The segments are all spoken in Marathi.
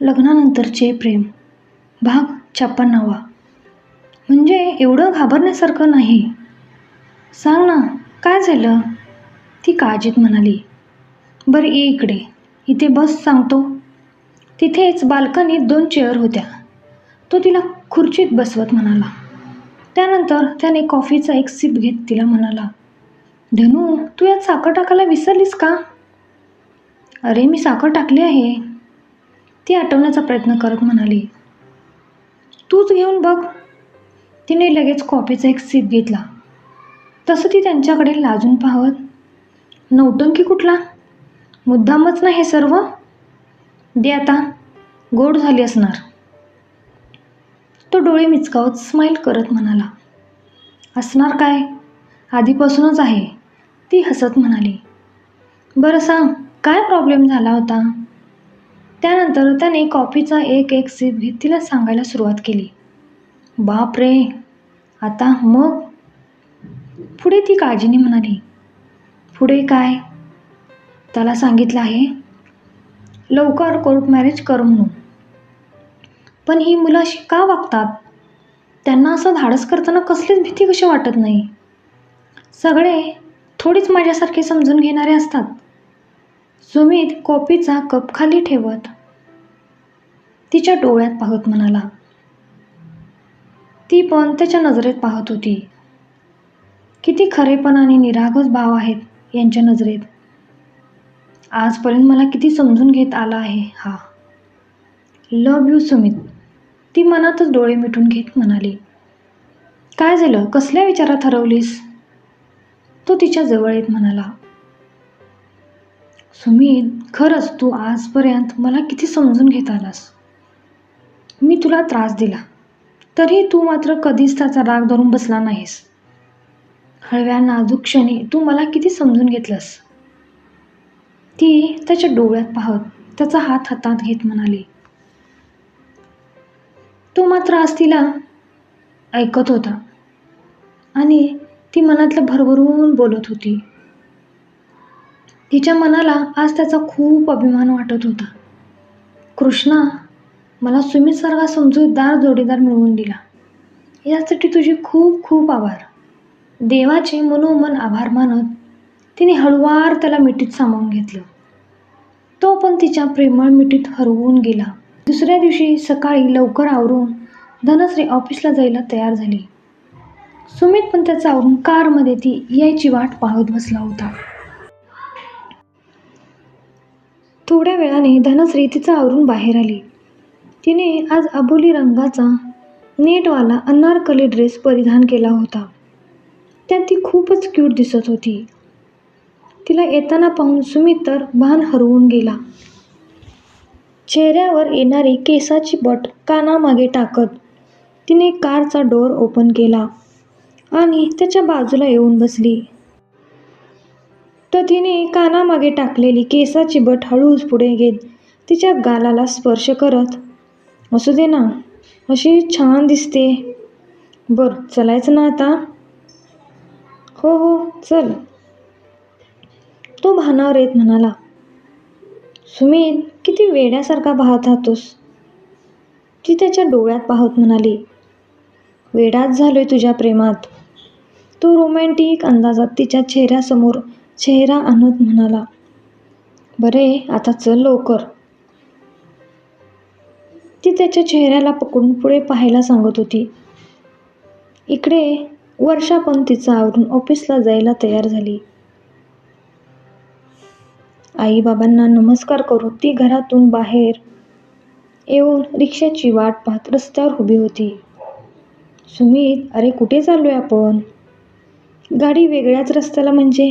लग्नानंतरचे प्रेम. भाग छप्पन्नावा. म्हणजे एवढं घाबरण्यासारखं नाही. सांग ना काय झालं? ती काळजीत म्हणाली. बरं ये इकडे. इथे बस सांगतो. तिथेच बाल्कनीत दोन चेअर होत्या. तो तिला खुर्चीत बसवत म्हणाला. त्यानंतर त्याने कॉफीचा एक सिप घेत तिला म्हणाला धनू तू यात साखर टाकायला विसरलीस का? अरे मी साखर टाकली आहे. ती आठवण्याचा प्रयत्न करत म्हणाली तूच घेऊन बघ. तिने लगेच कॉफीचा एक सीप घेतला. तसं ती त्यांच्याकडे लाजून पाहत नौटंकी कुठला? मुद्दामच ना हे सर्व? दे आता गोड झाली असणार. तो डोळे मिचकावत स्माईल करत म्हणाला असणार काय? आधीपासूनच आहे. ती हसत म्हणाली बरं सांग काय प्रॉब्लेम झाला होता? त्यानंतर त्याने कॉफीचा एक एक सीप घेत तिला सांगायला सुरुवात केली. बाप रे! आता मग? पुढे ती काळजीने म्हणाली. पुढे काय? त्याला सांगितलं आहे लवकर कोर्ट मॅरेज कर म्हणून. पण ही मुलं अशी का वागतात? त्यांना असं धाडस करताना कसलीच भीती कशी वाटत नाही? सगळे थोडीच माझ्यासारखे समजून घेणारे असतात. सुमित कॉफीचा कप खाली ठेवत तिच्या डोळ्यात पाहत म्हणाला. ती पण त्याच्या नजरेत पाहत होती. किती खरेपण आणि निरागस भाव आहेत यांच्या नजरेत. आजपर्यंत मला किती समजून घेत आला आहे हा. Love you Sumit. ती मनातच डोळे मिटून घेत म्हणाली. काय झालं? कसल्या विचारात हरवलीस? तो तिच्या जवळ येत म्हणाला. सुमित खरंच तू आजपर्यंत मला किती समजून घेत आलास? मी तुला त्रास दिला. तरी तू मात्र कधीच त्याचा राग धरून बसला नाहीस. हळव्या नाजूक क्षणी तू मला किती समजून घेतलंस? ती त्याच्या डोळ्यात पाहत त्याचा हात हातात घेत म्हणाली. तो मात्र आज तिला ऐकत होता आणि ती मनातलं भरभरून बोलत होती. तिच्या मनाला आज त्याचा खूप अभिमान वाटत होता. कृष्णा मला सुमितसारखा समजूतदार जोडीदार मिळवून दिला. यासाठी तुझे खूप खूप आभार. देवाचे मनोमन आभार मानत तिने हळुवार त्याला मिठीत सामावून घेतलं. तो पण तिच्या प्रेमळ मिठीत हरवून गेला. दुसऱ्या दिवशी सकाळी लवकर आवरून धनश्री ऑफिसला जायला तयार झाली. सुमित पण त्याचा आवरून कारमध्ये ती यायची वाट पाहत बसला होता. थोड्या वेळाने धनश्री तिचा आवरून बाहेर आली. तिने आज अबोली रंगाचा नेटवाला अनारकली ड्रेस परिधान केला होता. त्यात ती खूपच क्यूट दिसत होती. तिला येताना पाहून सुमित तर भान हरवून गेला. चेहऱ्यावर येणारी केसाची बट कानामागे टाकत तिने कारचा डोअर ओपन केला आणि त्याच्या बाजूला येऊन बसली. तर तिने कानामागे टाकलेली केसाची बट हळूच पुढे घेत तिच्या गालाला स्पर्श करत असू दे ना. अशी छान दिसते. बर चलायचं ना आता? हो हो चल. तो भानावर येत म्हणाला सुमित किती वेड्यासारखा पाहत राहतोस. ती त्याच्या डोळ्यात पाहत म्हणाली वेडाच झालोय तुझ्या प्रेमात. तो रोमॅन्टिक अंदाजात तिच्या चेहऱ्यासमोर चेहरा आणत म्हणाला बरे आता चल लवकर. ती त्याच्या चेहऱ्याला पकडून पुढे पाहायला सांगत होती. इकडे वर्षा पण तिचं आवरून ऑफिसला जायला तयार झाली. आईबाबांना नमस्कार करून ती घरातून बाहेर येऊन रिक्षाची वाट पाहत रस्त्यावर उभी होती. सुमित अरे कुठे चाललोय आपण? गाडी वेगळ्याच रस्त्याला म्हणजे?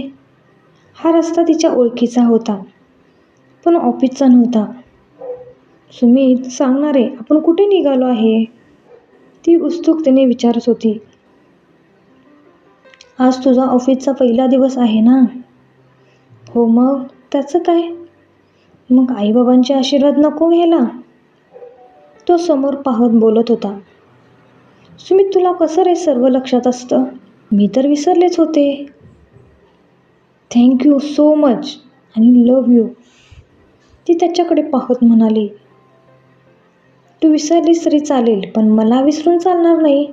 हा रस्ता तिच्या ओळखीचा होता पण ऑफिसचा नव्हता. सुमित सांगणार आहे आपण कुठे निघालो आहे? ती उत्सुकतेने विचारत होती. आज तुझा ऑफिसचा पहिला दिवस आहे ना? हो मग त्याचं काय? मग आईबाबांचे आशीर्वाद नको घ्यायला? तो समोर पाहत बोलत होता. सुमित तुला कसं रे सर्व लक्षात असतं? मी तर विसरलेच होते. थँक्यू सो मच आणि लव यू ती त्याच्याकडे पाहत म्हणाली. तू विसरलीस तरी चालेल पण मला विसरून चालणार नाही.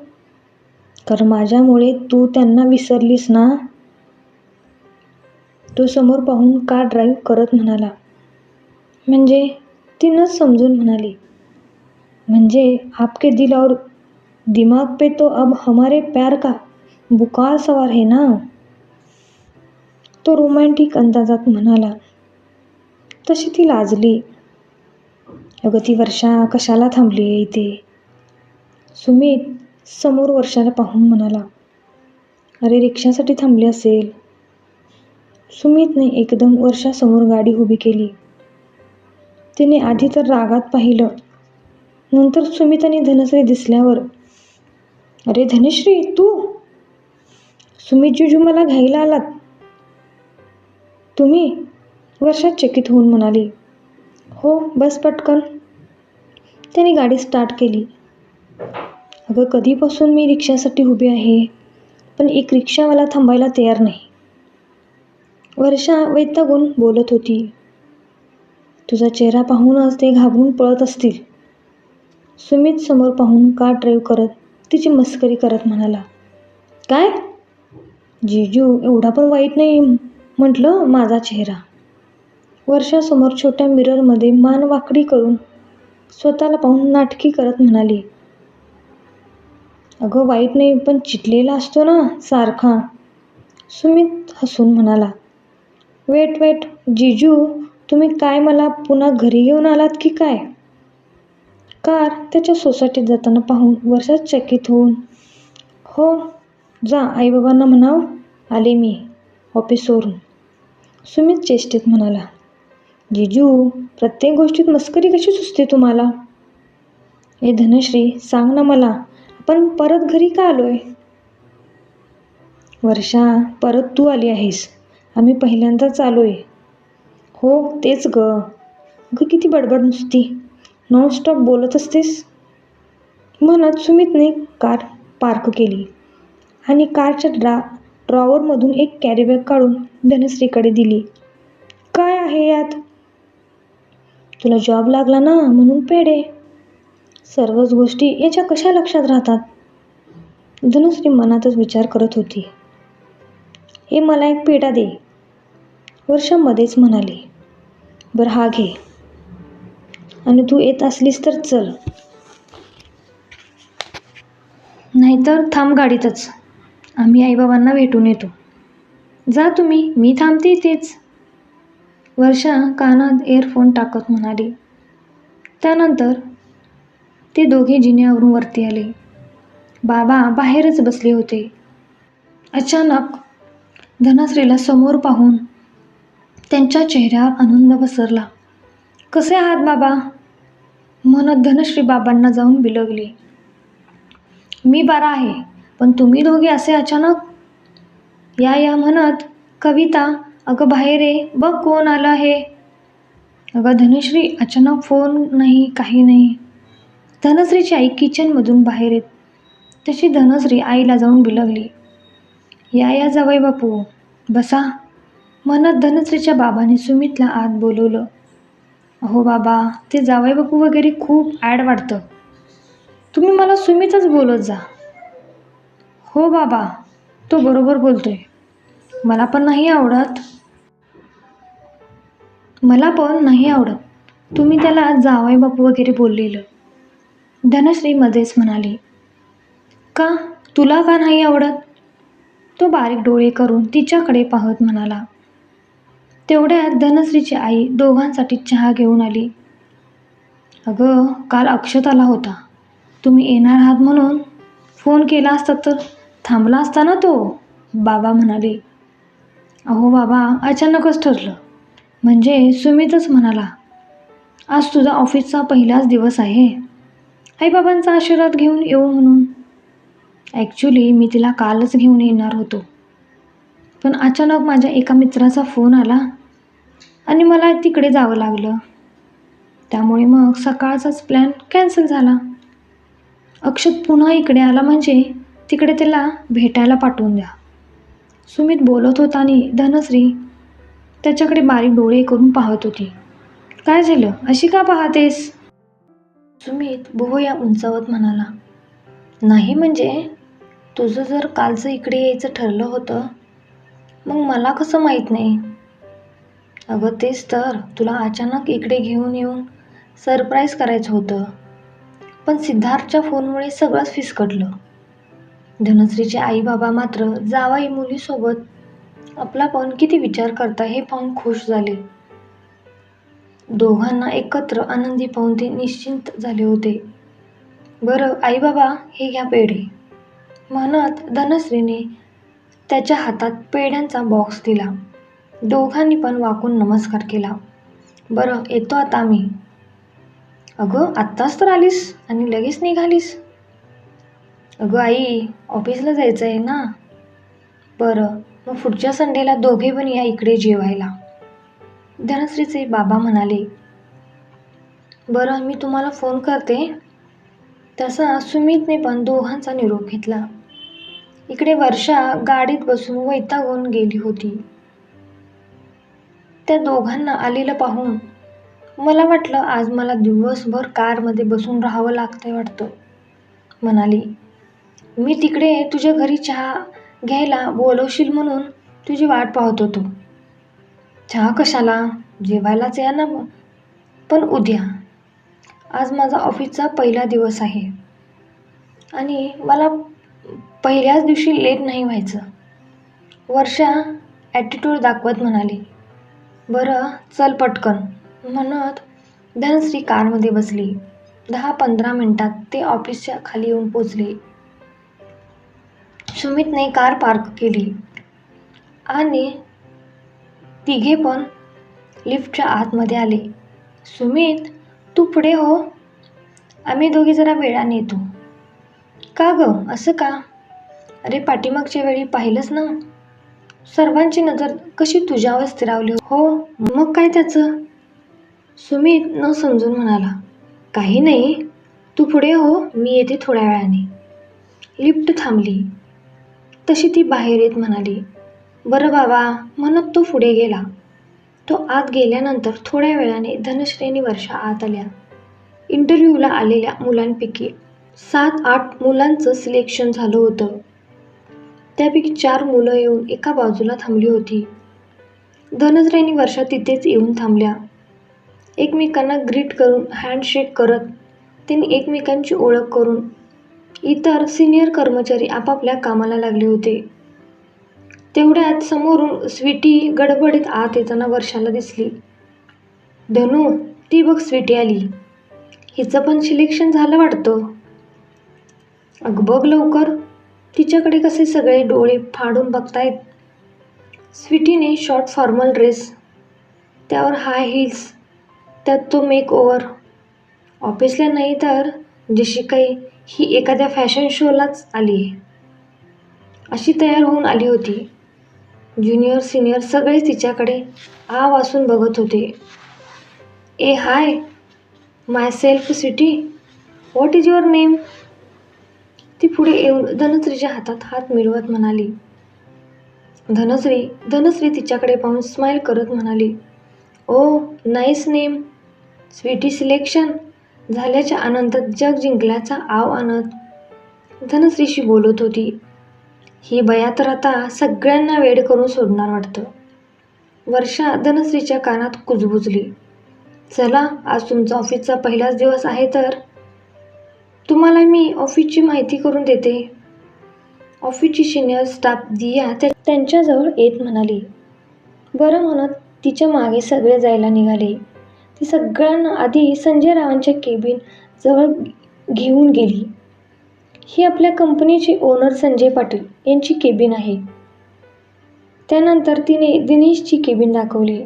कारण माझ्यामुळे तू त्यांना विसरलीस ना? तो समोर पाहून का ड्राईव्ह करत म्हणाला. म्हणजे? ती समजून म्हणाली. म्हणजे आपके दिल और दिमाग पे तो अब हमारे प्यार का बुखार सवार है ना? तो रोमॅन्टिक अंदाजात म्हणाला. तशी ती लाजली. अगं ती वर्षा कशाला थांबली आहे इथे? सुमित समोर वर्षाला पाहून म्हणाला अरे रिक्षासाठी थांबली असेल. सुमितने एकदम वर्षासमोर गाडी उभी केली. तिने आधी तर रागात पाहिलं. नंतर सुमित आणि धनश्री दिसल्यावर अरे धनश्री तू? सुमित जुजू मला घ्यायला आलात. तुम्ही? वर्षात चकित होऊन म्हणाली. हो बस पटकन. त्याने गाडी स्टार्ट केली. अगं कधीपासून मी रिक्षासाठी उभी आहे? पण एक रिक्षावाला थांबायला तयार नाही. वर्षा वैतागून बोलत होती. तुझा चेहरा पाहूनच ते घाबरून पळत असतील. सुमित समोर पाहून कार ड्राईव्ह करत तिची मस्करी करत म्हणाला काय? जीजू एवढा पण वाईट नाही म्हटलं माझा चेहरा. वर्षासमोर छोट्या मिररमध्ये मान वाकडी करून स्वतःला पाहून नाटकी करत म्हणाली अगं वाईट नाही पण चिटलेला असतो ना सारखा सुमित हसून म्हणाला. वेट वेट जिजू तुम्ही काय मला पुन्हा घरी घेऊन आलात की काय? कार त्याच्या सोसायटीत जाताना पाहून वर्षात चकित होऊन हो जा आईबाबांना म्हणाव आले मी ऑफिसवरून. सुमित चेष्टेत म्हणाला जिजू प्रत्येक गोष्टीत मस्करी कशी सुचते तुम्हाला? ए धनश्री सांग ना मला आपण परत घरी का आलोय? वर्षा परत तू आली आहेस. आम्ही पहिल्यांदाच आलोय. हो तेच ग. ग किती बडबड नुसती. नॉनस्टॉप बोलत असतेस. म्हणत सुमितने कार पार्क केली आणि कारच्या ड्रा ड्रॉवरमधून एक कॅरीबॅग काढून धनश्रीकडे दिली. काय आहे यात? तुला जॉब लागला ना म्हणून पेढे सर्वच गोष्टी याच्या कशा लक्षात राहतात? धनुश्री मनातच विचार करत होती. हे मला एक पेढा दे. वर्षा मध्येच म्हणाली बरं हा घे. आणि तू येत असलीस तर चल. नाहीतर थांब गाडीतच. आम्ही आईबाबांना भेटून येतो. जा तुम्ही मी थांबते इथेच. वर्षा कानात एअरफोन टाकत म्हणाली. त्यानंतर ते दोघे जिन्यावरून वरती आले. बाबा बाहेरच बसले होते. अचानक धनश्रीला समोर पाहून त्यांच्या चेहऱ्यावर आनंद पसरला. कसे आहात बाबा? म्हणत धनश्री बाबांना जाऊन बिलगली. मी बरा आहे पण तुम्ही दोघे असे अचानक? या या म्हणत कविता अगं बाहेर ये बघ कोण आलं आहे. अगं धनश्री अचानक फोन नाही काही नाही. धनश्रीची आई किचनमधून बाहेर येत. तशी धनश्री आईला जाऊन बिलगली. या या जावई बापू बसा. म्हणत धनश्रीच्या बाबाने सुमितला आत बोलवलं. अहो बाबा ते जावई बापू वगैरे खूप ॲड वाटतं. तुम्ही मला सुमितच बोलत जा. हो बाबा तो बरोबर बोलतोय. मला पण नाही आवडत. मला पण नाही आवडत. तुम्ही त्याला जावई बापू वगैरे बोललेलं. धनश्री मध्येच म्हणाली का? तुला का नाही आवडत? तो बारीक डोळे करून तिच्याकडे पाहत म्हणाला. तेवढ्यात धनश्रीची आई दोघांसाठी चहा घेऊन आली. अगं काल अक्षत आला होता. तुम्ही येणार आहात म्हणून. फोन केला असता तर. थांबला असता ना तो? बाबा म्हणाले. अहो बाबा अचानकच ठरलं. म्हणजे सुमितच म्हणाला आज तुझा ऑफिसचा पहिलाच दिवस आहे. आईबाबांचा आशीर्वाद घेऊन येऊ म्हणून. ॲक्च्युली मी तिला कालच घेऊन येणार होतो. पण अचानक माझ्या एका मित्राचा फोन आला आणि मला तिकडे जावं लागलं. त्यामुळे मग सकाळचाच प्लॅन कॅन्सल झाला. अक्षत पुन्हा इकडे आला म्हणजे तिकडे त्याला भेटायला पाठवून द्या. सुमित बोलत होता आणि धनश्री त्याच्याकडे बारीक डोळे करून पाहत होती. काय झालं? अशी का पाहतेस? सुमित भुवया उंचावत म्हणाला. नाही म्हणजे तुझं जर कालचं इकडे यायचं ठरलं होतं मग मला कसं माहीत नाही? अगं तेच तर तुला अचानक इकडे घेऊन येऊन सरप्राईज करायचं होतं. पण सिद्धार्थच्या फोनमुळे सगळंच फिसकटलं धनश्रीचे आई बाबा मात्र जावाई मुलीसोबत आपला पण किती विचार करता हे पाहून खुश झाले. दोघांना एकत्र आनंदी पाहून ते निश्चिंत झाले होते. बरं आई बाबा हे घ्या पेढे. म्हणत धनश्रीने त्याच्या हातात पेढ्यांचा बॉक्स दिला. दोघांनी पण वाकून नमस्कार केला. बरं येतो आता मी अगं आत्ताच तर आलीस आणि लगेच निघालीस. अगं आई ऑफिसला जायचं आहे ना? बरं मग पुढच्या संडेला दोघे पण या इकडे जेवायला. धनश्रीचे बाबा म्हणाले बरं मी तुम्हाला फोन करते. तसा सुमितने पण दोघांचा निरोप घेतला. इकडे वर्षा गाडीत बसून वैतागून गेली होती. त्या दोघांना आलेलं पाहून मला वाटलं आज मला दिवसभर कारमध्ये बसून राहावं लागतंय वाटतं. म्हणाली मी तिकडे तुझ्या घरी चहा घ्यायला बोलवशील म्हणून तुझी वाट पाहत होतो. चहा कशाला? जेवायलाच या ना पण उद्या. आज माझा ऑफिसचा पहिला दिवस आहे. आणि मला पहिल्याच दिवशी लेट नाही व्हायचं. वर्षा ॲटिट्यूड दाखवत म्हणाली बरं चल पटकन. म्हणत धनश्री कारमध्ये बसली. दहा पंधरा मिनटात ते ऑफिसच्या खाली येऊन पोचले. सुमितने कार पार्क केली. आणि तिघे पण लिफ्टच्या आतमध्ये आले. सुमित तू पुढे हो. आम्ही दोघी जरा वेळाने येतो. का ग? असं का? अरे पाठीमागच्या वेळी पाहिलंच ना. सर्वांची नजर कशी तुझ्यावर स्थिरावली हो मग काय त्याचं? सुमित न समजून म्हणाला. काही नाही. तू पुढे हो. मी येते थोड्या वेळाने. लिफ्ट थांबली. तशी ती बाहेर येत म्हणाली बरं बाबा. म्हणत तो पुढे गेला. तो आत गेल्यानंतर थोड्या वेळाने धनश्रेणी वर्षा आत आल्या. इंटरव्ह्यूला आलेल्या मुलांपैकी सात आठ मुलांचं सिलेक्शन झालं होतं. त्यापैकी चार मुलं येऊन एका बाजूला थांबली होती. धनश्रेणी वर्षा तिथेच येऊन थांबल्या. एकमेकांना ग्रीट करून हँडशेक करत त्यांनी एकमेकांची ओळख करून इतर सिनियर कर्मचारी आपापल्या कामाला लागले होते. तेवढ्यात समोरून स्वीटी गडबडीत आत येताना वर्षाला दिसली. धनू ती बघ स्वीटी आली. हिचं पण सिलेक्शन झालं वाटतं. अगं बघ लवकर तिच्याकडे कसे सगळे डोळे फाडून बघतायत. स्वीटीने शॉर्ट फॉर्मल ड्रेस त्यावर हाय हिल्स त्यात तो मेक ऑफिसला नाही तर जशी काही ही एखाद्या फॅशन शोलाच आली आहे. अशी तयार होऊन आली होती. ज्युनियर सिनियर सगळे तिच्याकडे आ वासून बघत होते. ए hi. Myself city. What is your name? ती पुढे येऊन धनश्रीच्या हातात हात मिळवत म्हणाली. धनश्री धनश्री तिच्याकडे पाहून स्माईल करत म्हणाली. Oh nice name Sweety selection झाल्याच्या आनंदात जग जिंकल्याचा आव आणत धनश्रीशी बोलत होती. ही बया तर आता सगळ्यांना वेड करून सोडणार वाटतं. वर्षा धनश्रीच्या कानात कुजबुजली. चला आज तुमचा ऑफिसचा पहिलाच दिवस आहे तर? तुम्हाला मी ऑफिसची माहिती करून देते. ऑफिसची सिनियर स्टाफ दिया त्या त्यांच्याजवळ येत म्हणाली. बरं म्हणत तिच्यामागे सगळे जायला निघाले. ती सगळ्यांना आधी संजय रावांच्या केबिन जवळ घेऊन गेली. ही आपल्या कंपनीची ओनर संजय पाटील यांची केबिन आहे. त्यानंतर तिने दिनेशची केबिन दाखवली.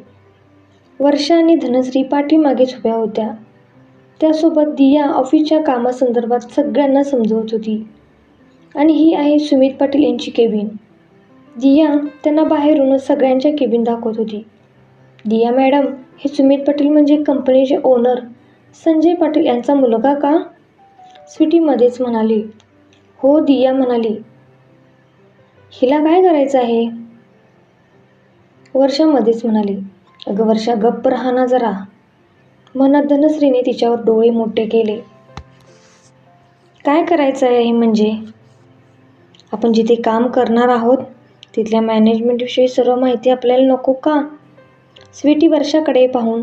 वर्षा आणि धनश्री पाठीमागेच उभ्या होत्या. त्यासोबत दिया ऑफिसच्या कामासंदर्भात सगळ्यांना समजवत होती. आणि ही आहे सुमित पाटील यांची केबिन दिया त्यांना बाहेरूनच सगळ्यांच्या केबिन दाखवत होती. दिया मॅडम हे सुमित पाटील म्हणजे कंपनीचे ओनर संजय पाटील यांचा मुलगा का? स्वीटीमध्येच म्हणाली. हो दिया म्हणाली. हिला काय करायचं आहे? वर्षामध्येच म्हणाली. अगं वर्षा गप्प राहा ना जरा. मनात धनश्रीने तिच्यावर डोळे मोठे केले. काय करायचं आहे म्हणजे? आपण जिथे काम करणार आहोत तिथल्या मॅनेजमेंटविषयी सर्व माहिती आपल्याला नको का? स्वीटी वर्षाकडे पाहून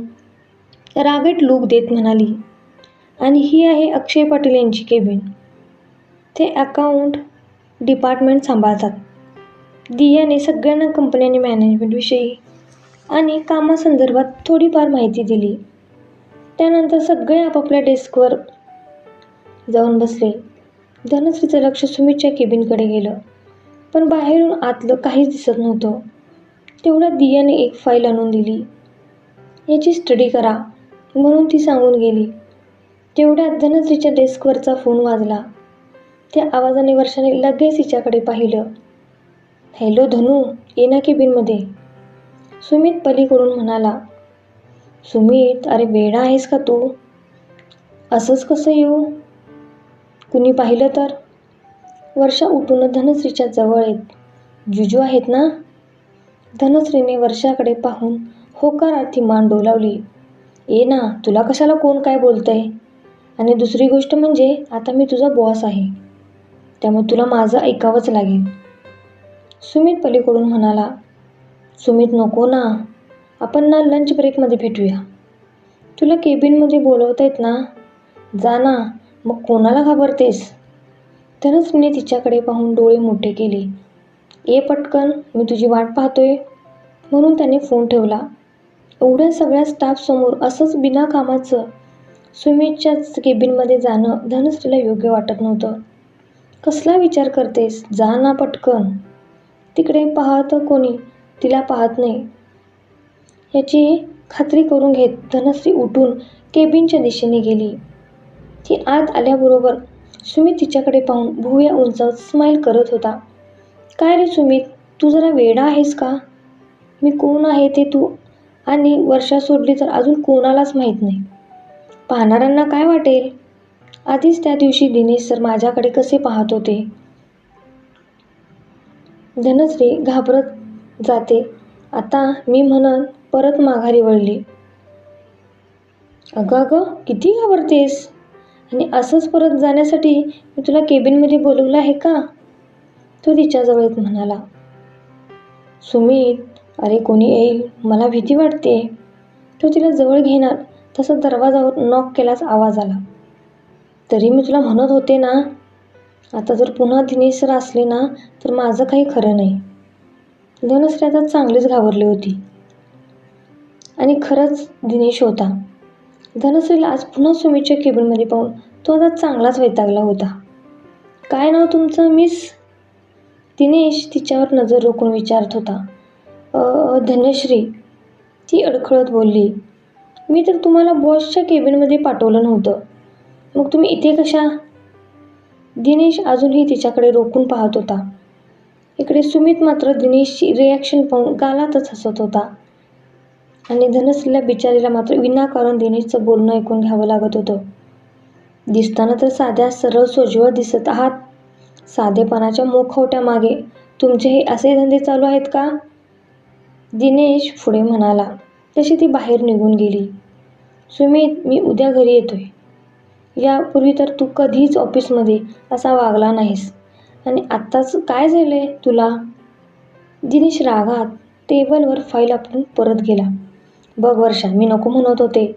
रागेट लूक देत म्हणाली आणि ही आहे अक्षय पाटील यांची केबिन ते अकाउंट डिपार्टमेंट सांभाळतात. दियाने सगळ्यांना कंपनी आणि मॅनेजमेंटविषयी आणि कामासंदर्भात थोडीफार माहिती दिली. त्यानंतर सगळे आपापल्या डेस्कवर जाऊन बसले. धनश्रीचं लक्ष सुमितच्या केबिनकडे गेलं. पण बाहेरून आतलं काहीच दिसत नव्हतं. तेवढ्यात दियाने एक फाईल आणून दिली. याची स्टडी करा म्हणून ती सांगून गेली. तेवढ्यात धनश्रीच्या डेस्कवरचा फोन वाजला. त्या आवाजाने वर्षाने लगेच हिच्याकडे पाहिलं. हॅलो धनू ये ना केबिनमध्ये सुमित पलीकडून म्हणाला सुमित अरे वेडा आहेस का तू? असंच कसं येऊ? कुणी पाहिलं तर? वर्षा उठून धनश्रीच्या जवळ येत जुजू आहेत ना? धनश्रीने वर्षाकडे पाहून होकारार्थी मान डोलावली. ये ना तुला कशाला कोण काय बोलतंय? आणि दुसरी गोष्ट म्हणजे आता मी तुझा बॉस आहे. त्यामुळे तुला माझं ऐकावंच लागेल. सुमित पलीकडून म्हणाला सुमित नको ना. आपण ना लंच ब्रेकमध्ये भेटूया. तुला केबिनमध्ये बोलवत आहेत ना? जा ना. मग कोणाला घाबरतेस? धनश्रीने तिच्याकडे पाहून डोळे मोठे केले. ये पटकन मी तुझी वाट पाहतोय. म्हणून त्याने फोन ठेवला. एवढ्या सगळ्या स्टाफसमोर असंच बिना कामाचं सुमितच्याच केबिनमध्ये जाणं धनश्रीला योग्य वाटत नव्हतं. कसला विचार करतेस? जा ना पटकन. तिकडे पाहतं कोणी? तिला पाहत नाही. याची खात्री करून घेत धनश्री उठून केबिनच्या दिशेने गेली. ती आत आल्याबरोबर सुमित तिच्याकडे पाहून भुवया उंचावत स्माईल करत होता. काय रे सुमित? तू जरा वेडा आहेस का? मी कोण आहे ते तू आणि वर्षा सोडली तर अजून कोणालाच माहीत नाही. पाहणाऱ्यांना काय वाटेल? आधीच त्या दिवशी दिनेश सर माझ्याकडे कसे पाहत होते? धनश्री घाबरत जाते. आता मी म्हणत परत माघारी वळली. अगं अगं किती घाबरतेस? आणि असंच परत जाण्यासाठी मी तुला केबिनमध्ये बोलवलं आहे का? तो तिच्याजवळ येत म्हणाला सुमित अरे कोणी येईल? मला भीती वाटते. तो तिला जवळ घेणार तसं दरवाजावर नॉक केलाच आवाज आला. तरी मी तुला म्हणत होते ना आता जर पुन्हा दिनेश सर असले ना तर माझं काही खरं नाही. धनश्री आता चांगलीच घाबरली होती. आणि खरंच दिनेश होता. धनश्रीला आज पुन्हा सुमितच्या केबिनमध्ये पाहून तो आता चांगलाच वैतागला होता. काय नाव तुमचं मिस दिनेश तिच्यावर नजर रोखून विचारत होता. धनश्री ती अडखळत बोलली मी तर तुम्हाला बॉसच्या केबिनमध्ये पाठवलं नव्हतं. मग तुम्ही इथे कशा? दिनेश अजूनही तिच्याकडे रोखून पाहत होता. इकडे सुमित मात्र दिनेशची रिॲक्शन पाहून गालातच हसत होता. आणि धनश्रीला बिचारीला मात्र विनाकारण दिनेशचं बोलणं ऐकून घ्यावं लागत होतं. दिसताना तर साध्या सरळ सोजवळ दिसत आहात. साधेपणाच्या मुखवट्या मागे तुमचे हे असे धंदे चालू आहेत का? दिनेश पुढे म्हणाला तशी ती बाहेर निघून गेली. सुमित मी उद्या घरी येतोय. यापूर्वी तर तू कधीच ऑफिसमध्ये असा वागला नाहीस. आणि आत्ताच काय झालंय तुला? दिनेश रागात टेबलवर फाईल आपण परत गेला. बघ वर्षा मी नको म्हणत होते.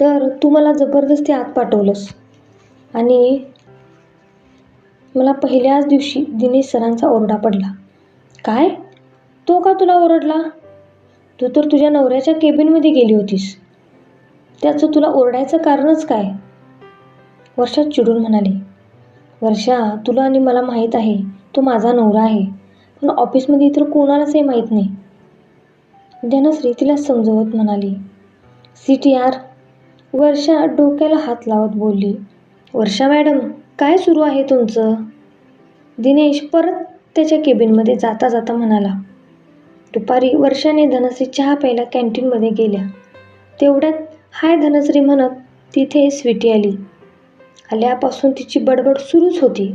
तर तू मला जबरदस्ती आत पाठवलंस. आणि मला पहिल्याच दिवशी दिनेश सरांचा ओरडा पडला. काय? तो का तुला ओरडला? तू तर तुझ्या नवऱ्याच्या केबिनमध्ये गेली होतीस. त्याचं तुला ओरडायचं कारणच काय? वर्षा चिडून म्हणाली. वर्षा तुला आणि मला माहीत आहे तो माझा नवरा आहे. पण ऑफिसमध्ये इतर कोणालाच हे माहीत नाही. धनश्री तिला समजवत म्हणाली. सी टी आर वर्षा डोक्याला हात लावत बोलली. वर्षा मॅडम काय सुरू आहे तुमचं? दिनेश परत त्याच्या केबिनमध्ये जाता जाता म्हणाला. दुपारी वर्षाने धनश्री चहा प्यायला कॅन्टीनमध्ये गेल्या. तेवढ्यात हाय धनश्री म्हणत तिथे स्वीटी आली. आल्यापासून तिची बडबड सुरूच होती.